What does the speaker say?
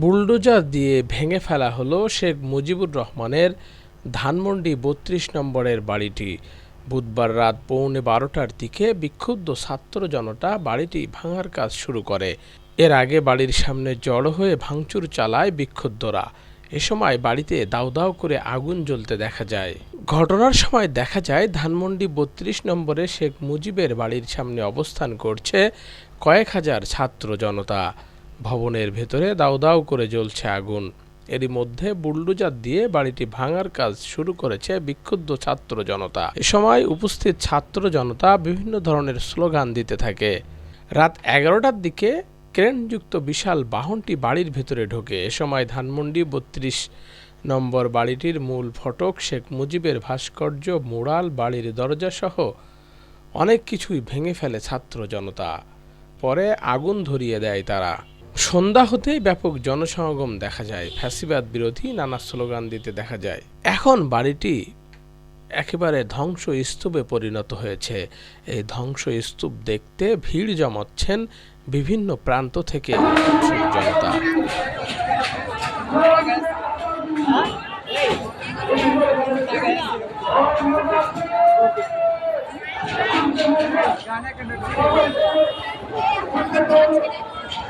Bulldozer দিয়ে ভেঙে ফেলা হলো শেখ মুজিবুর রহমানের ধানমন্ডি বত্রিশ নম্বরের বাড়িটি। বুধবার রাত পৌনে বারোটার দিকে বিক্ষুব্ধ ছাত্র জনতা বাড়িটি ভাঙার কাজ শুরু করে। এর আগে বাড়ির সামনে জড়ো হয়ে ভাঙচুর চালায় বিক্ষুব্ধরা। এ সময় বাড়িতে দাউ দাউ করে আগুন জ্বলতে দেখা যায়। ঘটনার সময় দেখা যায়, ধানমন্ডি বত্রিশ নম্বরে শেখ মুজিবের বাড়ির সামনে অবস্থান করছে কয়েক হাজার ছাত্র জনতা। ভবনের ভেতরে দাউ দাউ করে জ্বলছে আগুন। এরই মধ্যে বুলডোজার দিয়ে বাড়িটি ভাঙার কাজ শুরু করেছে বিক্ষুব্ধ ছাত্র জনতা। এ সময় উপস্থিত ছাত্র জনতা বিভিন্ন ধরনের স্লোগান দিতে থাকে। রাত এগারোটার দিকে ক্রেনযুক্ত বিশাল বাহনটি বাড়ির ভেতরে ঢোকে। এ সময় ধানমন্ডি বত্রিশ নম্বর বাড়িটির মূল ফটক শেখ মুজিবের ভাস্কর্য, মোড়াল, বাড়ির দরজাসহ অনেক কিছুই ভেঙে ফেলে ছাত্র জনতা। পরে আগুন ধরিয়ে দেয় তারা। সন্ধ্যা হতে ব্যাপক জনসমাগম দেখা যায়। ফ্যাসিবাদ বিরোধী নানা স্লোগান দিতে দেখা যায়। এখন বাড়িটি একেবারে ধ্বংস স্তূপে পরিণত হয়েছে। এই ধ্বংস স্তূপ দেখতে ভিড় জমাচ্ছেন বিভিন্ন প্রান্ত থেকে জনতা।